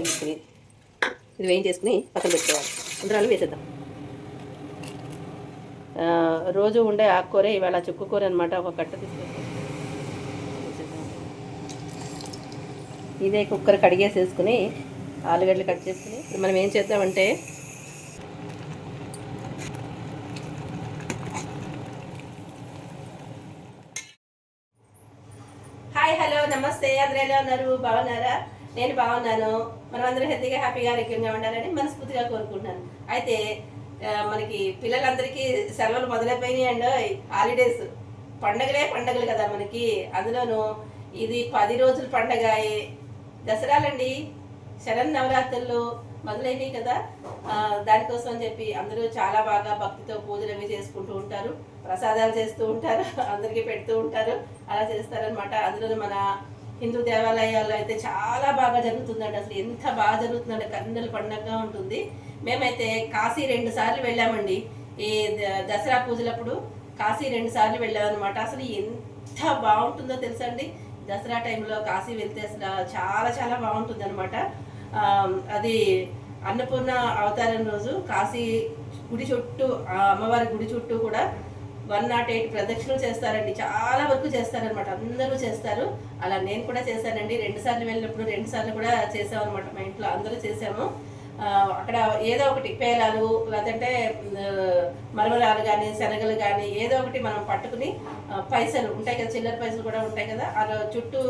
ఆకుకూర ఇది వేయించేసుకుని పక్కన పెట్టుకోవాలి. ఉండ్రాలు వేసేద్దాం. రోజు ఉండే ఆకుకూర ఇవాళ చుక్కకూర అనమాట ఒక కట్ట తీసుకొని ఇదే కుక్కర్ కడిగేసేసుకుని ఆలుగడ్డలు కట్ చేసుకుని ఇప్పుడు మనం ఏం చేద్దామంటే హాయ్ హలో నమస్తే అందరూ ఎలా ఉన్నారు? బాగున్నారా? నేను బాగున్నాను. మనం అందరం హెల్తీగా హ్యాపీగా ఆరోగ్యంగా ఉండాలని మనస్ఫూర్తిగా కోరుకుంటున్నాను. అయితే మనకి పిల్లలందరికీ సెలవులు మొదలైపోయినాయి అండ్ హాలిడేస్. పండగలే పండగలు కదా మనకి. అందులోనూ ఇది పది రోజుల పండగ. దసరాలండి. శరణ్ నవరాత్రులు మొదలైనవి కదా. దానికోసం అని చెప్పి అందరూ చాలా బాగా భక్తితో పూజలు అవి చేసుకుంటూ ఉంటారు. ప్రసాదాలు చేస్తూ ఉంటారు. అందరికీ పెడుతూ ఉంటారు. అలా చేస్తారనమాట అందులో మన హిందూ దేవాలయాల్లో అయితే చాలా బాగా జరుగుతుందండి. అసలు ఎంత బాగా జరుగుతుందండి కన్నుల పండగగా ఉంటుంది. మేమైతే కాశీ రెండు సార్లు వెళ్ళామండి. ఈ ద- దసరా పూజలప్పుడు కాశీ రెండు సార్లు వెళ్ళామన్నమాట. అసలు ఎంత బాగుంటుందో తెలుసా అండి దసరా టైంలో కాశీ వెళ్తే అసలు చాలా చాలా బాగుంటుంది అనమాట అది అన్నపూర్ణ అవతారం రోజు కాశీ గుడి చుట్టూ ఆ అమ్మవారి గుడి చుట్టూ కూడా వన్ నాట్ ఎయిట్ ప్రదక్షిణలు చేస్తారండి. చాలా వరకు చేస్తారనమాట అందరూ చేస్తారు. అలా నేను కూడా చేశానండి. రెండు సార్లు వెళ్ళినప్పుడు రెండు సార్లు కూడా చేసామన్నమాట మా ఇంట్లో. అందరూ చేసాము అక్కడ ఏదో ఒకటి పేలాలు లేదంటే మరమరాలు కానీ శనగలు కానీ ఏదో ఒకటి మనం పట్టుకుని పైసలు ఉంటాయి కదా చిల్లర పైసలు కూడా ఉంటాయి కదా ఆ చుట్టూ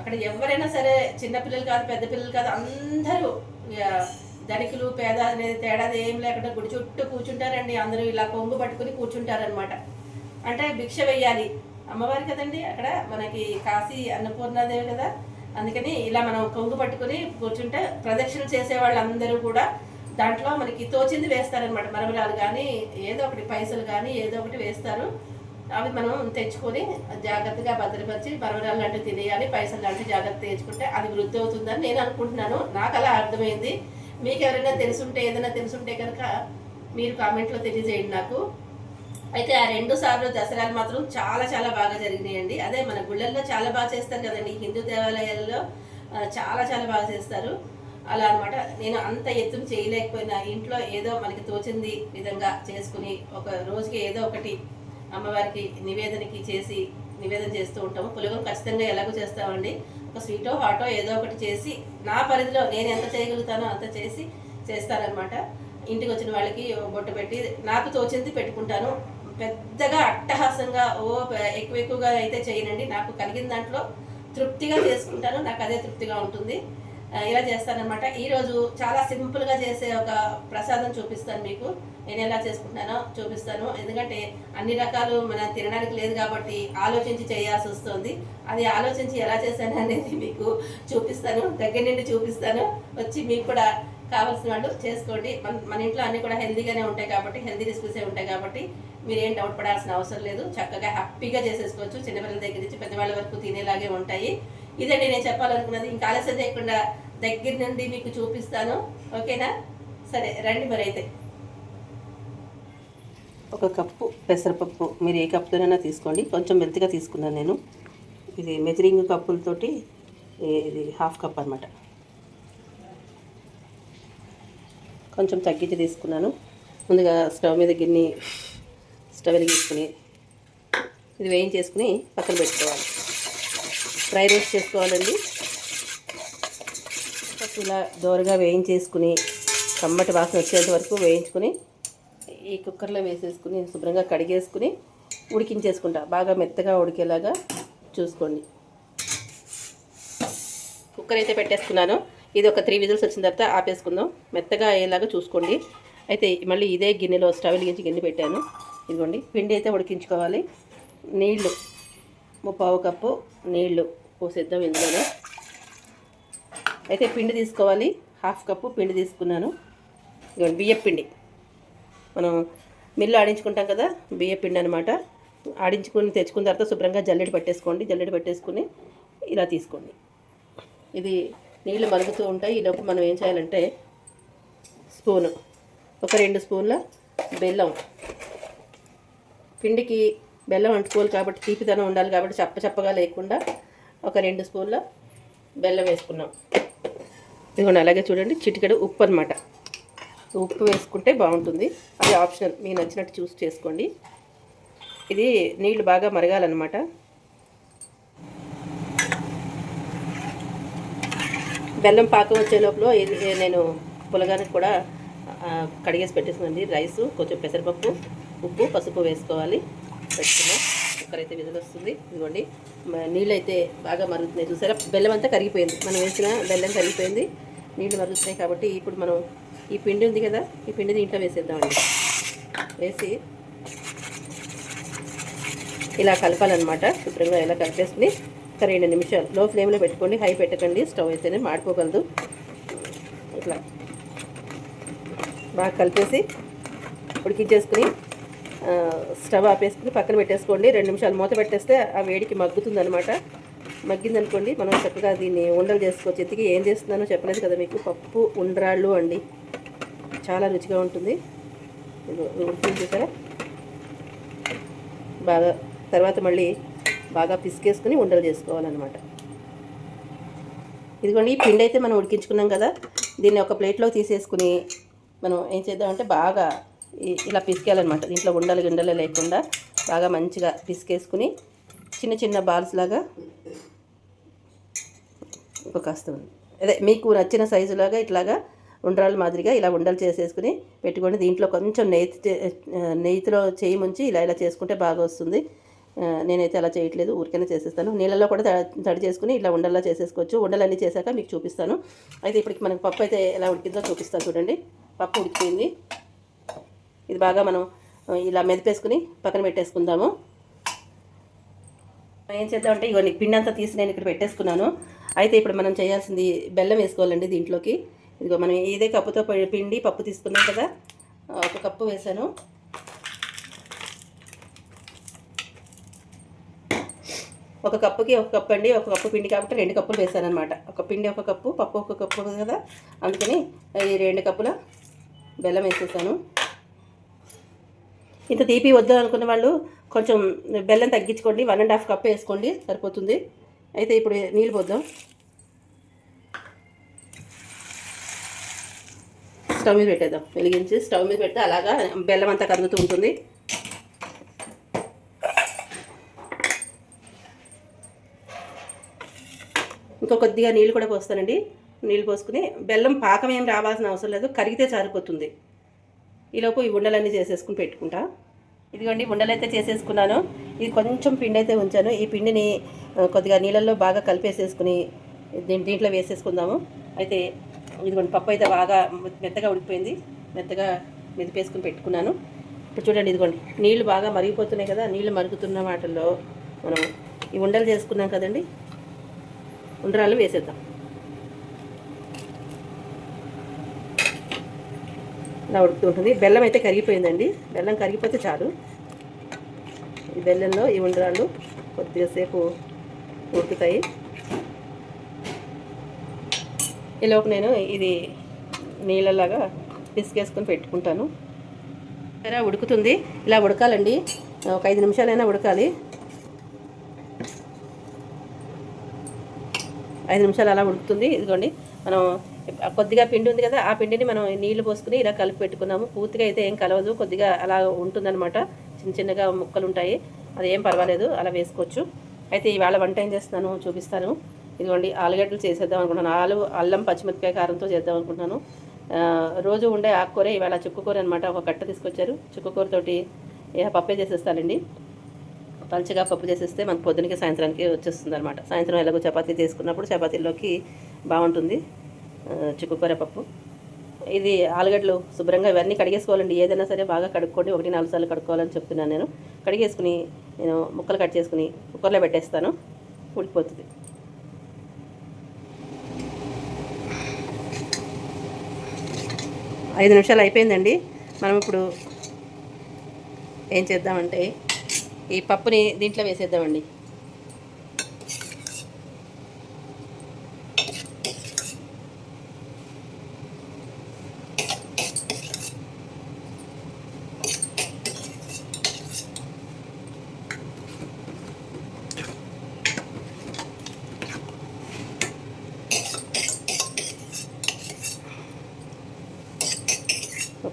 అక్కడ ఎవరైనా సరే చిన్నపిల్లలు కాదు పెద్ద పిల్లలు కాదు అందరూ ధనికులు పేద అనేది తేడా ఏం లేకుండా గుడి చుట్టూ కూర్చుంటారండి. అందరూ ఇలా కొంగు పట్టుకుని కూర్చుంటారనమాట అంటే భిక్ష వెయ్యాలి. అమ్మవారి కదండి అక్కడ? మనకి కాశీ అన్నపూర్ణాదేవి కదా? అందుకని ఇలా మనం కొంగు పట్టుకుని కూర్చుంటే ప్రదక్షిణ చేసే వాళ్ళందరూ కూడా దాంట్లో మనకి తోచింది వేస్తారనమాట మరమరాలు కానీ ఏదో ఒకటి పైసలు కానీ ఏదో ఒకటి వేస్తారు. అవి మనం తెచ్చుకొని జాగ్రత్తగా భద్రపరిచి మరమరాలు లాంటివి తినేయాలి పైసలు లాంటివి జాగ్రత్త తెచ్చుకుంటే అది వృద్ధి అవుతుందని నేను అనుకుంటున్నాను. నాకు అలా అర్థమైంది. మీకు ఎవరైనా తెలుసుంటే ఏదైనా తెలుసుంటే కనుక మీరు కామెంట్లో తెలియజేయండి నాకు. అయితే ఆ రెండు సార్లు దసరాలు మాత్రం చాలా చాలా బాగా జరిగినాయండి. అదే మన గుళ్ళల్లో చాలా బాగా చేస్తారు కదండి. హిందూ దేవాలయాల్లో చాలా చాలా బాగా చేస్తారు. అలా అన్నమాట. నేను అంత ఎత్తున చేయలేకపోయినా. ఇంట్లో ఏదో మనకి తోచింది విధంగా చేసుకుని ఒక రోజుకి ఏదో ఒకటి అమ్మవారికి నివేదనకి చేసి నివేదన చేస్తూ ఉంటాము. పులగం ఖచ్చితంగా ఎలాగో చేస్తామండి. ఒక స్వీటో హాటో ఏదో ఒకటి చేసి నా పరిధిలో నేను ఎంత చేయగలుగుతానో అంత చేసి చేస్తానన్నమాట ఇంటికి వచ్చిన వాళ్ళకి బొట్టు పెట్టి నాకు తోచింది పెట్టుకుంటాను. పెద్దగా అట్టహాసంగా ఓ ఎక్కువ ఎక్కువగా అయితే చేయనండి. నాకు కలిగిన దాంట్లో తృప్తిగా చేసుకుంటాను. నాకు అదే తృప్తిగా ఉంటుంది. ఇలా చేస్తానమాట ఈరోజు చాలా సింపుల్గా చేసే ఒక ప్రసాదం చూపిస్తాను మీకు. నేను ఎలా చేసుకుంటున్నానో చూపిస్తాను. ఎందుకంటే అన్ని రకాలు మన తినడానికి లేదు కాబట్టి ఆలోచించి చేయాల్సి వస్తుంది. అది ఆలోచించి ఎలా చేశాను అనేది మీకు చూపిస్తాను. దగ్గర నుండి చూపిస్తాను. వచ్చి మీకు కూడా కావాల్సిన వాళ్ళు చేసుకోండి. మన మన ఇంట్లో అన్ని కూడా హెల్తీగానే ఉంటాయి కాబట్టి హెల్తీ రెసిపీసే ఉంటాయి కాబట్టి మీరేం డౌట్ పడాల్సిన అవసరం లేదు. చక్కగా హ్యాపీగా చేసేసుకోవచ్చు. చిన్నపిల్లల దగ్గర నుంచి పెద్దవాళ్ళ వరకు తినేలాగే ఉంటాయి. ఇదండి నేను చెప్పాలనుకున్నది. ఇంకా ఆలస్యం చేయకుండా దగ్గర నుండి మీకు చూపిస్తాను. ఓకేనా? సరే రండి మరి అయితే ఒక కప్పు పెసరపప్పు. మీరు ఏ కప్పుతోనైనా తీసుకోండి. కొంచెం మెల్తిగా తీసుకున్నాను నేను. ఇది మెజరింగ్ కప్పులతోటి ఇది హాఫ్ కప్ అనమాట కొంచెం తగ్గించి తీసుకున్నాను. ముందుగా స్టవ్ మీద గిన్నె స్టవ్ వెలిగించుకుని ఇది వేయించేసుకుని పక్కన పెట్టుకోవాలి. ఫ్రై రోస్ట్ చేసుకోవాలండి. ఇలా దోరగా వేయించేసుకుని కమ్మటి వాసన వచ్చేంత వరకు వేయించుకుని ఈ కుక్కర్లో వేసేసుకుని శుభ్రంగా కడిగేసుకుని ఉడికించేసుకుంటా. బాగా మెత్తగా ఉడికేలాగా చూసుకోండి. కుక్కర్ అయితే పెట్టేసుకున్నాను. ఇది ఒక త్రీ విజిల్స్ వచ్చిన తర్వాత ఆపేసుకుందాం. మెత్తగా అయ్యేలాగా చూసుకోండి. అయితే మళ్ళీ ఇదే గిన్నెలో స్టవ్ వెలిగించి గిన్నె పెట్టాను. ఇదిగోండి. పిండి అయితే ఉడికించుకోవాలి. నీళ్ళు. ముప్పావు కప్పు నీళ్ళు పోసేద్దాం ఇందులోనే. అయితే పిండి తీసుకోవాలి. హాఫ్ కప్పు పిండి తీసుకున్నాను. ఇదిగోండి బియ్యం పిండి. మనం మిల్లు ఆడించుకుంటాం కదా బియ్య పిండి అనమాట ఆడించుకుని తెచ్చుకున్న తర్వాత శుభ్రంగా జల్లెడ పెట్టేసుకోండి. జల్లెడ పెట్టేసుకుని ఇలా తీసుకోండి. ఇది నీళ్ళు మరుగుతూ ఉంటాయి. ఈలోపు మనం ఏం చేయాలంటే స్పూను. ఒక రెండు స్పూన్ల బెల్లం. పిండికి బెల్లం అంటుకోవాలి కాబట్టి తీపిదనం ఉండాలి కాబట్టి చప్ప చప్పగా లేకుండా ఒక రెండు స్పూన్ల బెల్లం వేసుకున్నాం. ఇదిగోండి అలాగే చూడండి చిటికెడు ఉప్పు అనమాట ఉప్పు వేసుకుంటే బాగుంటుంది. అది ఆప్షనల్ మీకు నచ్చినట్టు చూస్ చేసుకోండి. ఇది నీళ్ళు బాగా మరగాలన్నమాట. బెల్లం పాకం వచ్చే లోపల ఇది నేను పులగానికి కూడా కడిగేసి పెట్టేసిందండి రైసు కొంచెం పెసరపప్పు ఉప్పు పసుపు వేసుకోవాలి. పెట్టుకున్నాం కుక్కర్ అయితే విధులు వస్తుంది ఇదిగోండి. నీళ్ళు అయితే బాగా మరుగుతున్నాయి. చూసారా? బెల్లం అంతా కరిగిపోయింది. మనం వేసిన బెల్లం కరిగిపోయింది. నీళ్ళు మరుగుతున్నాయి కాబట్టి ఇప్పుడు మనం ఈ పిండి ఉంది కదా ఈ పిండి దీంట్లో వేసేద్దామండి వేసి ఇలా కలపాలన్నమాట శుభ్రంగా ఇలా కలిపేసుకుని ఒక రెండు నిమిషాలు. లో ఫ్లేమ్లో పెట్టుకోండి హై పెట్టకండి స్టవ్ అయితేనే మాడిపోగలదు. ఇట్లా బాగా కలిపేసి ఉడికించేసుకుని స్టవ్ ఆపేసుకుని పక్కన పెట్టేసుకోండి. రెండు నిమిషాలు మూత పెట్టేస్తే ఆ వేడికి మగ్గుతుంది అనమాట మగ్గిందనుకోండి మనం చక్కగా దీన్ని ఉండలు చేసుకోవచ్చు ఎత్తికి ఏం చేస్తున్నానో చెప్పలేదు కదా మీకు. పప్పు ఉండ్రాళ్ళు అండి. చాలా రుచిగా ఉంటుంది. ఇదిగో చూసారా? బాగా తర్వాత మళ్ళీ బాగా పిసికేసుకుని ఉండలు చేసుకోవాలన్నమాట. ఇదిగోండి ఈ పిండి అయితే మనం ఉడికించుకున్నాం కదా. దీన్ని ఒక ప్లేట్లో తీసేసుకుని మనం ఏం చేద్దామంటే బాగా ఇలా పిసికేయాలన్నమాట. దీంట్లో ఉండలు గిండలు లేకుండా బాగా మంచిగా పిసికేసుకుని చిన్న చిన్న బాల్స్ లాగా ఒక కాస్త ఉంది. అదే మీకు నచ్చిన సైజులాగా ఇట్లాగా ఉండ్రాల మాదిరిగా ఇలా ఉండలు చేసేసుకుని పెట్టుకోండి. దీంట్లో కొంచెం నెయ్యి చే- నెయ్యిలో చేయి ముంచి ఇలా ఇలా చేసుకుంటే బాగా వస్తుంది. నేనైతే అలా చేయట్లేదు. ఊరికైనా చేసేస్తాను. నీళ్ళలో కూడా తడి చేసుకుని ఇలా ఉండల్లా చేసేసుకోవచ్చు. ఉండలన్నీ చేశాక మీకు చూపిస్తాను. అయితే ఇప్పటికి మనకు పప్పు అయితే ఎలా ఉడికిందో చూపిస్తాను చూడండి. పప్పు ఉడికిపోయింది. ఇది బాగా మనం ఇలా మెదిపేసుకుని పక్కన పెట్టేసుకుందాము. ఏం చేద్దామంటే ఇగో నీకు పిండి అంతా తీసి నేను ఇక్కడ పెట్టేసుకున్నాను. అయితే ఇప్పుడు మనం చేయాల్సింది బెల్లం వేసుకోవాలండి దీంట్లోకి. ఇదిగో మనం ఇదే కప్పుతో పిండి పప్పు తీసుకున్నాం కదా. ఒక కప్పు వేసాను. ఒక కప్పుకి ఒక కప్పు అండి ఒక కప్పు పిండి కాబట్టి రెండు కప్పులు వేసాను అనమాట ఒక పిండి ఒక కప్పు పప్పు ఒక కప్పు కదా. అందుకని ఈ రెండు కప్పుల బెల్లం వేసేసాను. ఇంత తీపి వద్దు అనుకున్న వాళ్ళు కొంచెం బెల్లం తగ్గించుకోండి. వన్ అండ్ హాఫ్ కప్ వేసుకోండి సరిపోతుంది. అయితే ఇప్పుడు నీళ్ళు పోద్దాం. స్టవ్ మీద పెట్టేద్దాం. వెలిగించి స్టవ్ మీద పెడితే అలాగా బెల్లం అంతా కరుగుతూ ఉంటుంది. ఇంకా కొద్దిగా నీళ్ళు కూడా పోస్తానండి. నీళ్ళు పోసుకుని బెల్లం పాకం ఏం రావాల్సిన అవసరం లేదు. కరిగితే సరిపోతుంది. ఈలోపు ఈ ఉండలన్నీ చేసేసుకుని పెట్టుకుంటా. ఇదిగోండి ఉండలు అయితే చేసేసుకున్నాను. ఇది కొంచెం పిండి అయితే ఉంచాను. ఈ పిండిని కొద్దిగా నీళ్ళల్లో బాగా కలిపేసేసుకుని దీంట్లో వేసేసుకుందాము. అయితే ఇదిగోండి పప్పు అయితే బాగా మెత్తగా ఉడికిపోయింది. మెత్తగా మెదిపేసుకుని పెట్టుకున్నాను. ఇప్పుడు చూడండి ఇదిగోండి నీళ్ళు బాగా మరిగిపోతున్నాయి కదా నీళ్ళు మరుగుతున్న వాటిల్లో మనం ఈ ఉండలు చేసుకున్నాం కదండి. ఉండరాలు వేసేద్దాం. ఇలా ఉడుకుతుంటుంది బెల్లం అయితే కరిగిపోయిందండి. బెల్లం కరిగిపోతే చాలు. ఈ బెల్లంలో ఈ ఉండరాళ్ళు కొద్దిగా సేపు ఉడుకుతాయి. ఈలోపు నేను ఇది నీళ్ళలాగా పిసికేసుకొని పెట్టుకుంటాను. సరే ఉడుకుతుంది. ఇలా ఉడకాలండి. ఒక ఐదు నిమిషాలైనా ఉడకాలి. ఐదు నిమిషాలు అలా ఉడుకుతుంది. ఇదిగోండి. మనం కొద్దిగా పిండి ఉంది కదా ఆ పిండిని మనం నీళ్ళు పోసుకుని ఇలా కలిపి పెట్టుకున్నాము. పూర్తిగా అయితే ఏం కలవదు కొద్దిగా అలా ఉంటుందన్నమాట. చిన్న చిన్నగా ముక్కలు ఉంటాయి అది ఏం పర్వాలేదు అలా వేసుకోవచ్చు. అయితే ఇవాళ వంట ఏం చేస్తున్నాను చూపిస్తాను. ఇదిగోండి ఆలుగడ్డలు చేసేద్దాం అనుకుంటున్నాను. ఆలు అల్లం పచ్చిమిరపకాయ కారంతో చేద్దాం అనుకుంటున్నాను. రోజు ఉండే ఆకుకూర ఇవాళ చుక్కకూర అనమాట ఒక కట్ట తీసుకొచ్చారు. చుక్కకూరతోటి పప్పే చేసేస్తానండి. పలుచగా పప్పు చేసేస్తే మనకు పొద్దునకి సాయంత్రానికి వచ్చేస్తుంది అనమాట సాయంత్రం ఎలాగో చపాతీ చేసుకున్నప్పుడు చపాతీలోకి బాగుంటుంది. చిక్కుకూర పప్పు ఇది ఆలుగడ్డలు శుభ్రంగా ఇవన్నీ కడిగేసుకోవాలండి. ఏదైనా సరే బాగా కడుక్కోండి ఒకటి నాలుగు సార్లు కడుక్కోవాలని చెప్తున్నాను నేను. కడిగేసుకుని నేను ముక్కలు కట్ చేసుకుని కుక్కర్లో పెట్టేస్తాను. ఉడికిపోతుంది ఐదు నిమిషాలు అయిపోయిందండి. మనం ఇప్పుడు ఏం చేద్దామంటే ఈ పప్పుని దీంట్లో వేసేద్దామండి.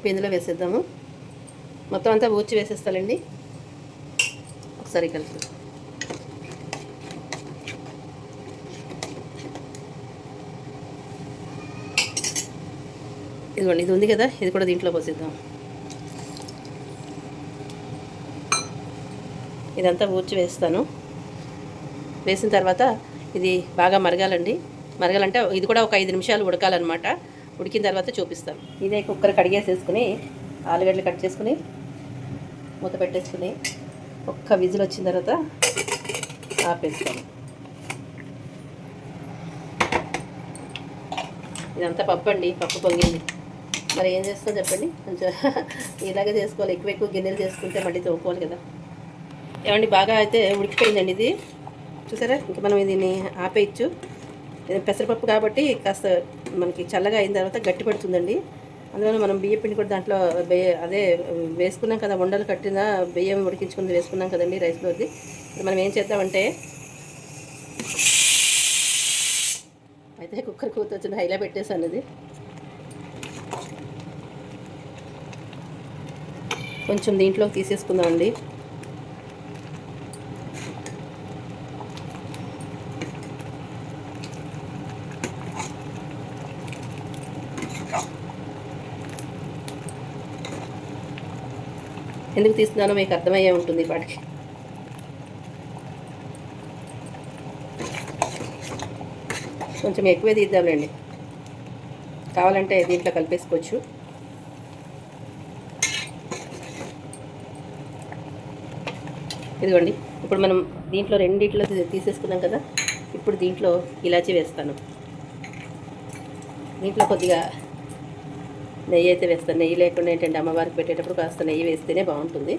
పప్పు ఇందులో వేసేద్దాము. మొత్తం అంతా ఊడ్చి వేసేస్తానండి ఒకసారి కలిపి ఇదిగోండి ఇది ఉంది కదా ఇది కూడా దీంట్లో పోసేద్దాం. ఇదంతా ఊడ్చి వేస్తాను. వేసిన తర్వాత ఇది బాగా మరగాలండి. మరగాలంటే ఇది కూడా ఒక ఐదు నిమిషాలు ఉడకాలన్నమాట. ఉడికిన తర్వాత చూపిస్తాను. ఇదే కుక్కర్ కడిగేసేసుకుని ఆలుగడ్డలు కట్ చేసుకుని మూత పెట్టేసుకుని ఒక్క విజిల్ వచ్చిన తర్వాత ఆపేస్తాను ఇదంతా పప్పు అండి పప్పు పొంగింది. మరి ఏం చేస్తాం చెప్పండి? కొంచెం ఇలాగే చేసుకోవాలి ఎక్కువ ఎక్కువ గిన్నెలు చేసుకుంటే మళ్ళీ తోముకోవాలి కదా. ఏమండి బాగా అయితే ఉడికిపోయిందండి ఇది. చూసారా? ఇంక మనం దీన్ని ఆపేయచ్చు. పెసరపప్పు కాబట్టి కాస్త మనకి చల్లగా అయిన తర్వాత గట్టి పడుతుందండి. అందువల్ల మనం బియ్య పిండి కూడా దాంట్లో అదే వేసుకున్నాం కదా వండలు కట్టిన బియ్యం ఉడికించుకుని వేసుకున్నాం కదండి రైస్లోది. మనం ఏం చేద్దామంటే అయితే కుక్కర్ కూత వచ్చింది హైలా పెట్టేసాను ఇది. కొంచెం దీంట్లోకి తీసేసుకుందామండి. ఎందుకు తీస్తున్నానో మీకు అర్థమయ్యే ఉంటుంది వాటికి కొంచెం ఎక్కువే తీద్దాంలేండి. కావాలంటే దీంట్లో కలిపేసుకోవచ్చు. ఇదిగోండి ఇప్పుడు మనం దీంట్లో రెండిట్లో తీసేసుకున్నాం కదా ఇప్పుడు దీంట్లో ఇలాచి వేస్తాను. దీంట్లో కొద్దిగా నెయ్యి అయితే వేస్తాను నెయ్యి లేకుండా ఏంటంటే అమ్మవారికి పెట్టేటప్పుడు కాస్త నెయ్యి వేస్తేనే బాగుంటుంది.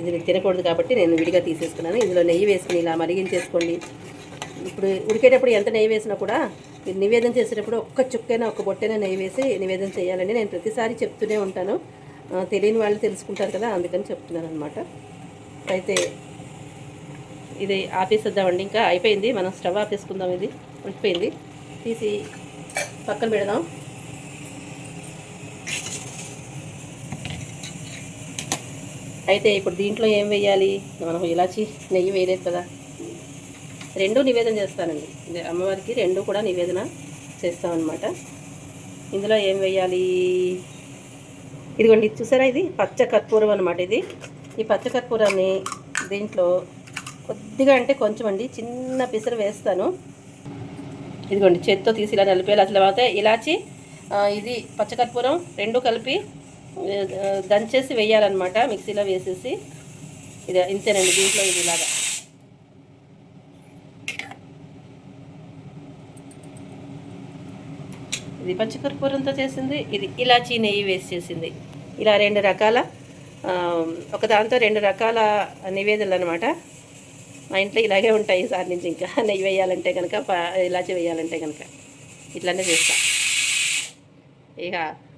ఇది తినకూడదు కాబట్టి నేను విడిగా తీసేసుకున్నాను. ఇందులో నెయ్యి వేసుకుని ఇలా మరిగించేసుకోండి. ఇప్పుడు ఉడికేటప్పుడు ఎంత నెయ్యి వేసినా కూడా మీరు నివేదన చేసేటప్పుడు ఒక్క చుక్కైనా ఒక్క బొట్టైనా నెయ్యి వేసి నివేదన చేయాలని నేను ప్రతిసారి చెప్తూనే ఉంటాను. తెలియని వాళ్ళు తెలుసుకుంటారు కదా అందుకని చెప్తున్నాను అనమాట అయితే ఇది ఆపేసేద్దామండి. ఇంకా అయిపోయింది. మనం స్టవ్ ఆపేసుకుందాం ఇది. ఉడికిపోయింది. తీసి పక్కన పెడదాం. అయితే ఇప్పుడు దీంట్లో ఏం వేయాలి మనం ఇలాచి నెయ్యి వేయలేదు కదా. రెండు నివేదన చేస్తానండి. అమ్మవారికి రెండు కూడా నివేదన చేస్తామన్నమాట. ఇందులో ఏం వేయాలి ఇదిగోండి ఇది చూసారా ఇది? పచ్చ కర్పూరం అనమాట ఇది. ఈ పచ్చ కర్పూరాన్ని దీంట్లో కొద్దిగా అంటే కొంచెం అండి చిన్న పిసరు వేస్తాను. ఇదిగోండి చేత్తో తీసి ఇలా నలిపేయాలి అసలు అయితే ఇలాచి ఇది పచ్చకర్పూరం రెండు కలిపి దంచేసి వేయాలన్నమాట మిక్సీలో వేసేసి. ఇది ఇంతేనండి దీంట్లో ఇది ఇలాగా. ఇది పచ్చకర్పూరంతో చేసింది ఇది ఇలాచీ నెయ్యి వేసి చేసింది. ఇలా రెండు రకాల ఒక దాంతో రెండు రకాల నివేదనలు అనమాట మా ఇంట్లో ఇలాగే ఉంటాయి ఈసారి నుంచి ఇంకా. నెయ్యి వేయాలంటే కనుక ఇలాచి వేయాలంటే కనుక ఇట్లానే చేస్తా. ఇక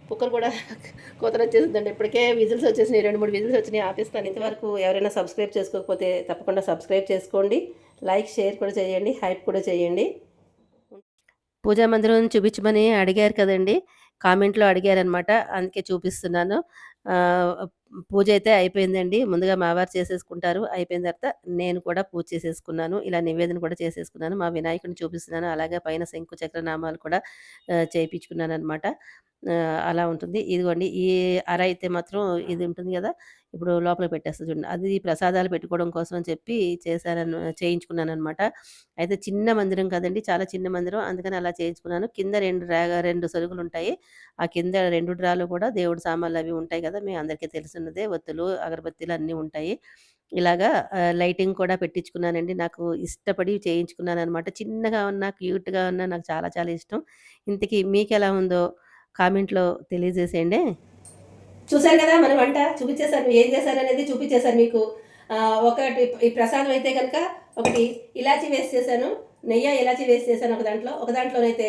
కుక్కర్ కూడా కోతలు వచ్చేసిందండి ఇప్పటికే విజిల్స్ వచ్చేసినాయి. రెండు మూడు విజిల్స్ వచ్చినాయి. ఆపిస్తాను. ఇంతవరకు ఎవరైనా సబ్స్క్రైబ్ చేసుకోకపోతే తప్పకుండా సబ్స్క్రైబ్ చేసుకోండి. లైక్ షేర్ కూడా చేయండి. హైప్ కూడా చేయండి. పూజా మందిరం చూపించమని అడిగారు కదండి. కామెంట్లో అడిగారనమాట అందుకే చూపిస్తున్నాను. పూజ అయితే అయిపోయిందండి. ముందుగా మా వారు చేసేసుకుంటారు. అయిపోయిన తర్వాత నేను కూడా పూజ చేసేసుకున్నాను. ఇలా నివేదన కూడా చేసేసుకున్నాను. మా వినాయకుడిని చూపిస్తున్నాను. అలాగే పైన శంకు చక్ర నామాలు కూడా చేయించుకున్నాను అనమాట అలా ఉంటుంది. ఇదిగోండి. ఈ అర అయితే మాత్రం ఇది ఉంటుంది కదా! ఇప్పుడు లోపల పెట్టేస్తా చూడండి. అది ప్రసాదాలు పెట్టుకోవడం కోసం అని చెప్పి చేశాను చేయించుకున్నాను అనమాట అయితే చిన్న మందిరం కదండి చాలా చిన్న మందిరం. అందుకని అలా చేయించుకున్నాను. కింద రెండు రా రెండు సరుకులు ఉంటాయి. ఆ కింద రెండు డ్రాలు కూడా దేవుడి సామాన్లు అవి ఉంటాయి కదా మీ అందరికీ తెలుసున్నదే ఒత్తులు అగరబత్తీలు అన్నీ ఉంటాయి. ఇలాగా లైటింగ్ కూడా పెట్టించుకున్నానండి. నాకు ఇష్టపడి చేయించుకున్నాను అనమాట చిన్నగా ఉన్నా క్యూట్గా ఉన్నా నాకు చాలా చాలా ఇష్టం. ఇంతకీ మీకు ఎలా ఉందో కామెంట్లో తెలియజేసేయండి. చూశారు కదా మన వంట? చూపించేశారు. ఏం చేశారు అనేది చూపించేశారు మీకు. ఒకటి ఈ ప్రసాదం అయితే కనుక ఒకటి ఇలాచి వేసి చేశాను. నెయ్యి ఇలాచి వేసి చేశాను ఒక దాంట్లో. ఒక దాంట్లోనైతే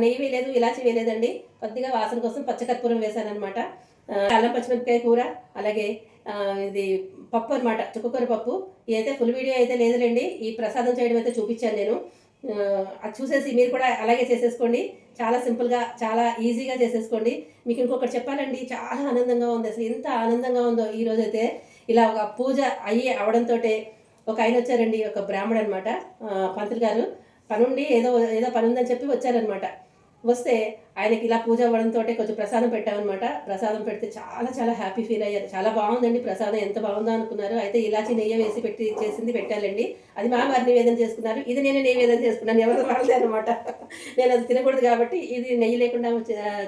నెయ్యి వేయలేదు ఇలాచి వేయలేదండి. కొద్దిగా వాసన కోసం పచ్చకర్పూరం వేశాను అనమాట అల్లం పచ్చిమిరపకాయ కూర అలాగే ఇది పప్పు అనమాట చుక్కకూర పప్పు. ఇదైతే ఫుల్ వీడియో అయితే లేదులేండి. ఈ ప్రసాదం చేయడం అయితే చూపించాను నేను. అది చూసేసి మీరు కూడా అలాగే చేసేసుకోండి. చాలా సింపుల్గా చాలా ఈజీగా చేసేసుకోండి. మీకు ఇంకొకటి చెప్పాలండి చాలా ఆనందంగా ఉంది. అసలు ఎంత ఆనందంగా ఉందో ఈ రోజైతే. ఇలా ఒక పూజ అయ్యి అవడంతో ఒక ఆయన వచ్చారండి ఒక బ్రాహ్మణ్ అనమాట పంతులు గారు పనుండి ఏదో ఏదో పని ఉందని చెప్పి వచ్చారనమాట వస్తే ఆయనకి ఇలా పూజ అవ్వడంతో కొంచెం ప్రసాదం పెట్టామన్నమాట. ప్రసాదం పెడితే చాలా చాలా హ్యాపీ ఫీల్ అయ్యారు చాలా బాగుందండి ప్రసాదం. ఎంత బాగుందో అనుకున్నారు. అయితే ఇలాచి నెయ్యి వేసి పెట్టి చేసింది పెట్టాలండి. అది మా వారి నివేదన చేసుకున్నారు. ఇది నేను నివేదన చేసుకున్నాను. ఎవరు వాళ్ళే అనమాట నేను అది తినకూడదు కాబట్టి ఇది నెయ్యి లేకుండా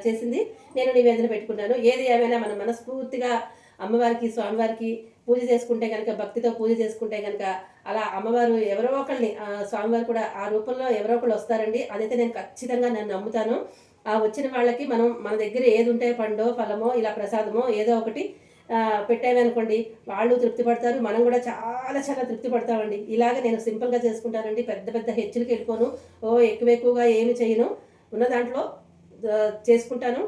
చేసింది. నేను నివేదన పెట్టుకున్నాను. ఏది ఏమైనా మనం మనస్ఫూర్తిగా అమ్మవారికి స్వామివారికి పూజ చేసుకుంటే కనుక భక్తితో పూజ చేసుకుంటే కనుక అలా అమ్మవారు ఎవరో ఒకళ్ళని స్వామివారు కూడా ఆ రూపంలో ఎవరో ఒకళ్ళు వస్తారండి. అదైతే నేను ఖచ్చితంగా నేను నమ్ముతాను. ఆ వచ్చిన వాళ్ళకి మనం మన దగ్గర ఏది ఉంటే పండో ఫలమో ఇలా ప్రసాదమో ఏదో ఒకటి పెట్టామనుకోండి వాళ్ళు తృప్తి పడతారు. మనం కూడా చాలా చాలా తృప్తి పడతామండి. ఇలాగ నేను సింపుల్గా చేసుకుంటానండి. పెద్ద పెద్ద హెచ్చులకి వెళ్ళిపోను. ఓ ఎక్కువ ఎక్కువగా ఏమి చేయను. ఉన్న దాంట్లో చేసుకుంటాను.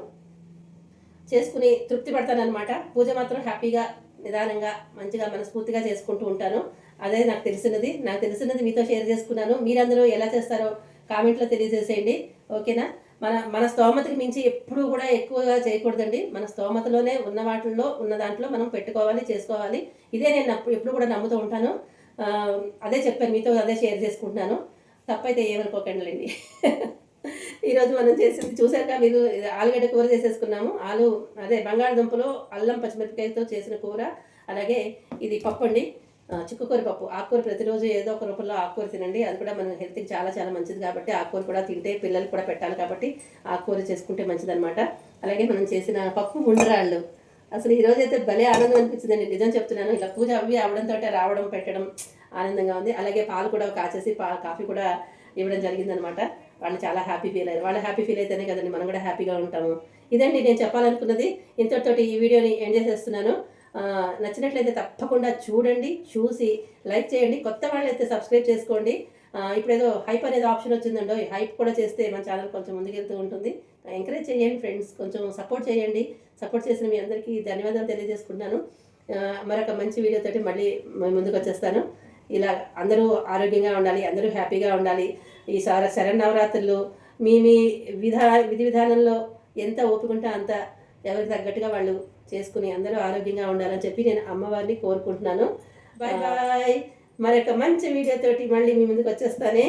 చేసుకుని తృప్తి పడతానమాట పూజ మాత్రం హ్యాపీగా నిదానంగా మంచిగా మనస్ఫూర్తిగా చేసుకుంటూ ఉంటాను. అదే నాకు తెలిసినది. నాకు తెలిసినది మీతో షేర్ చేసుకున్నాను. మీరందరూ ఎలా చేస్తారో కామెంట్లో తెలియజేసేయండి. ఓకేనా? మన మన స్తోమతకి మించి ఎప్పుడూ కూడా ఎక్కువగా చేయకూడదండి. మన స్తోమతలోనే ఉన్న వాటిల్లో ఉన్న దాంట్లో మనం పెట్టుకోవాలి చేసుకోవాలి. ఇదే నేను అప్పుడు ఎప్పుడు కూడా నమ్ముతూ ఉంటాను. అదే చెప్పాను. మీతో అదే షేర్ చేసుకుంటున్నాను. తప్పైతే ఏమనుకోకండి ఈరోజు మనం చేసింది చూశాక మీరు ఇది ఆలుగడ్డ కూర చేసేసుకున్నాము. ఆలు అదే బంగాళదుంపలు అల్లం పచ్చిమిరపకాయతో చేసిన కూర అలాగే ఇది పప్పు అండి చిక్కుకూర పప్పు. ఆకుకూర ప్రతిరోజు ఏదో ఒక రూపంలో ఆకుకూర తినండి. అది కూడా మన హెల్త్కి చాలా చాలా మంచిది కాబట్టి ఆకుకూర కూడా తింటే పిల్లలు కూడా పెట్టాలి కాబట్టి ఆకుకూర చేసుకుంటే మంచిదన్నమాట. అలాగే మనం చేసిన పప్పు ముండరాళ్ళు అసలు ఈ రోజు అయితే భలే ఆనందం అనిపించిందండి. నిజం చెప్తున్నాను ఇలా పూజ అవి అవడంతో రావడం పెట్టడం ఆనందంగా ఉంది. అలాగే పాలు కూడా కాచేసి పా కాఫీ కూడా ఇవ్వడం జరిగిందనమాట వాళ్ళు చాలా హ్యాపీ ఫీల్ అయ్యారు. వాళ్ళు హ్యాపీ ఫీల్ అయితేనే కదండి మనం కూడా హ్యాపీగా ఉంటాము. ఇదండి నేను చెప్పాలనుకున్నది. ఇంతటితోటి ఈ వీడియోని ఎండ్ చేసేస్తున్నాను. నచ్చినట్లయితే తప్పకుండా చూడండి చూసి లైక్ చేయండి. కొత్త వాళ్ళు అయితే సబ్స్క్రైబ్ చేసుకోండి ఇప్పుడేదో ఇప్పుడు ఏదో హైప్ అనేది ఆప్షన్ వచ్చిందండో ఈ హైప్ కూడా చేస్తే మన ఛానల్ కొంచెం ముందుకెళ్తూ ఉంటుంది. ఎంకరేజ్ చేయండి ఫ్రెండ్స్ కొంచెం సపోర్ట్ చేయండి. సపోర్ట్ చేసిన మీ అందరికీ ధన్యవాదాలు తెలియజేసుకుంటున్నాను. మరొక మంచి వీడియోతోటి మళ్ళీ ముందుకు వచ్చేస్తాను ఇలా అందరూ ఆరోగ్యంగా ఉండాలి అందరూ హ్యాపీగా ఉండాలి. ఈ సార శరన్నవరాత్రులు మీ మీ విధా విధి విధానంలో ఎంత ఉంటే అంత ఎవరికి తగ్గట్టుగా వాళ్ళు చేసుకుని అందరూ ఆరోగ్యంగా ఉండాలని చెప్పి నేను అమ్మవారిని కోరుకుంటున్నాను. బాయ్ బాయ్ మరొక మంచి వీడియోతోటి మళ్ళీ మీ ముందుకు వచ్చేస్తానే.